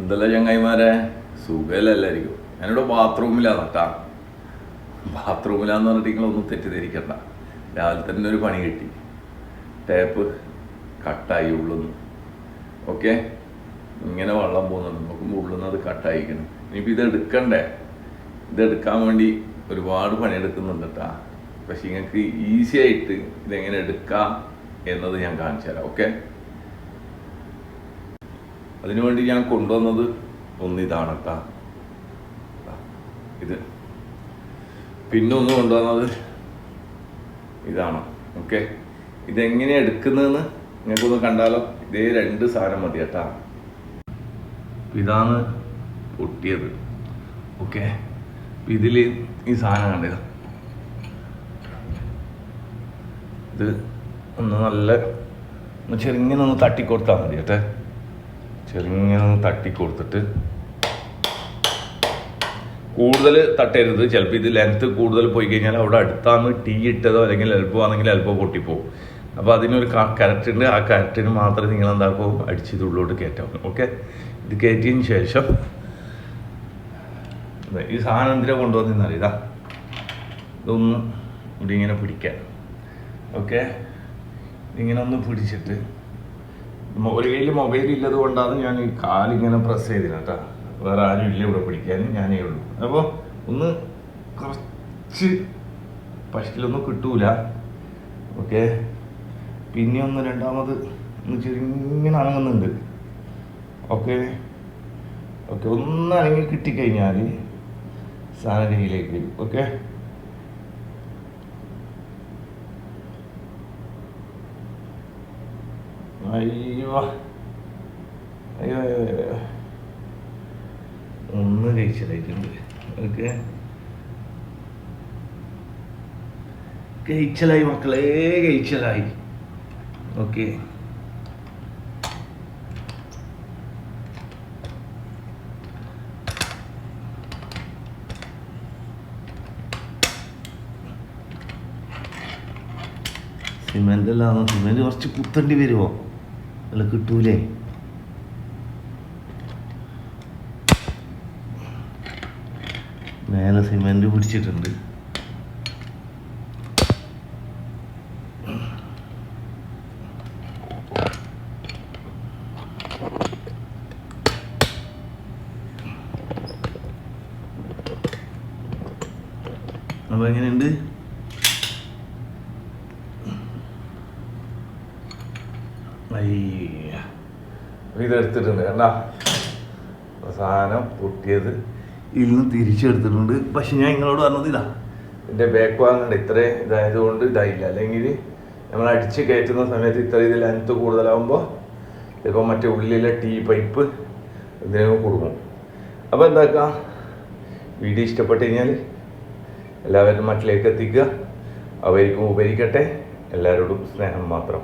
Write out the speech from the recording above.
എന്തല്ല ചങ്ങായിമാരെ? സുഖമില്ലല്ലായിരിക്കും. ഞാനിവിടെ ബാത്റൂമിലാണ് കേട്ടാ. ബാത്റൂമിലാന്ന് പറഞ്ഞിട്ട് നിങ്ങളൊന്നും തെറ്റിദ്ധരിക്കണ്ട. രാവിലെ തന്നെ ഒരു പണി കിട്ടി. ടേപ്പ് കട്ടായി ഉള്ളുന്നു. ഓക്കെ? ഇങ്ങനെ വെള്ളം പോകുന്നുണ്ട് നോക്കുമ്പോൾ ഉള്ളുന്ന് അത് കട്ടായിക്കണം ഇനിയിപ്പോൾ ഇത് എടുക്കണ്ടേ? ഇത് എടുക്കാൻ വേണ്ടി ഒരുപാട് പണിയെടുക്കുന്നുണ്ട് കേട്ടാ. പക്ഷെ നിങ്ങൾക്ക് ഈസി ആയിട്ട് ഇതെങ്ങനെ എടുക്കാം എന്നത് ഞാൻ കാണിച്ചു തരാം ഓക്കെ? അതിനുവേണ്ടി ഞാൻ കൊണ്ടുവന്നത് ഒന്ന് ഇതാണ് കേട്ടാ ഇത്. പിന്നെ ഒന്ന് കൊണ്ടുവന്നത് ഇതാണ്. ഓക്കെ. ഇതെങ്ങനെ എടുക്കുന്നതെന്ന് നിങ്ങൾക്കൊന്ന് കണ്ടാലോ? ഇതേ രണ്ട് സാധനം മതി കേട്ടാ. ഇതാണ് പൊട്ടിയത്. ഓക്കെ. ഇതിൽ ഈ സാധനം കണ്ടത് ഇത് ഒന്ന് നല്ല ചെറുങ്ങനെ ഒന്ന് തട്ടിക്കൊടുത്താൽ മതി കേട്ടെ. ചെറുങ്ങനെ ഒന്ന് തട്ടിക്കൊടുത്തിട്ട് കൂടുതൽ തട്ടരുത്. ചിലപ്പോൾ ഇത് ലെങ്ത്ത് കൂടുതൽ പോയി കഴിഞ്ഞാൽ അവിടെ അടുത്താന്ന് ടീ ഇട്ടതോ അല്ലെങ്കിൽ എൽബോ ആണെങ്കിൽ എൽബോ പൊട്ടിപ്പോവും. അപ്പോൾ അതിനൊരു കറക്റ്റ് ഉണ്ട്. ആ കറക്റ്റിന് മാത്രമേ നിങ്ങൾ എന്താക്കും? അടിച്ച് ഇത് ഉള്ളോട്ട് കയറ്റാവും ഓക്കെ ഇത് കയറ്റിയതിന് ശേഷം ഈ സാധനം എന്തിനാ കൊണ്ടുവന്നറിയ ഇതാ. ഇതൊന്ന് ഇവിടെ ഇങ്ങനെ പിടിക്കാൻ ഓക്കെ ഇങ്ങനെ ഒന്ന് പിടിച്ചിട്ട് ഒരു കയ്യിൽ മൊബൈൽ ഇല്ലത് കൊണ്ടാണ് ഞാൻ ഈ കാലിങ്ങനെ പ്രസ് ചെയ്തിന് കേട്ടോ വേറെ ആരും ഇല്ല ഇവിടെ പിടിക്കാൻ ഞാനേ ഉള്ളൂ. അപ്പോൾ ഒന്ന് കുറച്ച് പശിലൊന്നും കിട്ടൂല. ഓക്കെ? പിന്നെ ഒന്ന് രണ്ടാമത് ഒന്ന് ചെറിങ്ങനെ അനങ്ങുന്നുണ്ട്. ഓക്കെ? ഓക്കെ ഒന്ന് അനങ്ങി കിട്ടിക്കഴിഞ്ഞാൽ സാധനം കയ്യിലേക്ക് വരും. ഓക്കെ? അയ്യോ. അയ്യോ അയ്യോ ഒന്ന് കഴിച്ചലായിട്ടുണ്ട് ഓക്കെ കഴിച്ചലായി മക്കളെ കഴിച്ചലായി ഓക്കെ. സിമെന്റ് അല്ലാന്ന് സിമെന്റ് കുറച്ച് കുത്തേണ്ടി വരുമോ അല്ല കിട്ടൂലേ? മേലെ സിമെന്റ് പിടിച്ചിട്ടുണ്ട്. അപ്പോൾ എങ്ങനെയുണ്ട്? ഇതെടുത്തിട്ടുണ്ട് കണ്ടാ? സാധനം പൊട്ടിയത്. ഇന്ന് തിരിച്ചെടുത്തിട്ടുണ്ട്. പക്ഷെ ഞാൻ നിങ്ങളോട് പറഞ്ഞത് ഇതാ. എന്റെ ബാക്ക് വാങ്ങുന്നുണ്ട് ഇത്രയും ഇതായതുകൊണ്ട് ഇതായില്ല. അല്ലെങ്കിൽ നമ്മൾ അടിച്ച് കയറ്റുന്ന സമയത്ത് ഇത്ര ഇത് ലെങ്ത്ത് കൂടുതലാകുമ്പോൾ ചിലപ്പോൾ മറ്റേ ഉള്ളിലെ ടീ പൈപ്പ് ഇതിനൊക്കെ കൊടുക്കും അപ്പോൾ എന്താക്കാം? വീഡിയോ ഇഷ്ടപ്പെട്ട് കഴിഞ്ഞാൽ എല്ലാവരും മറ്റിലേക്ക് എത്തിക്കുക. അവർക്കും ഉപരിക്കട്ടെ എല്ലാവരോടും സ്നേഹം മാത്രം.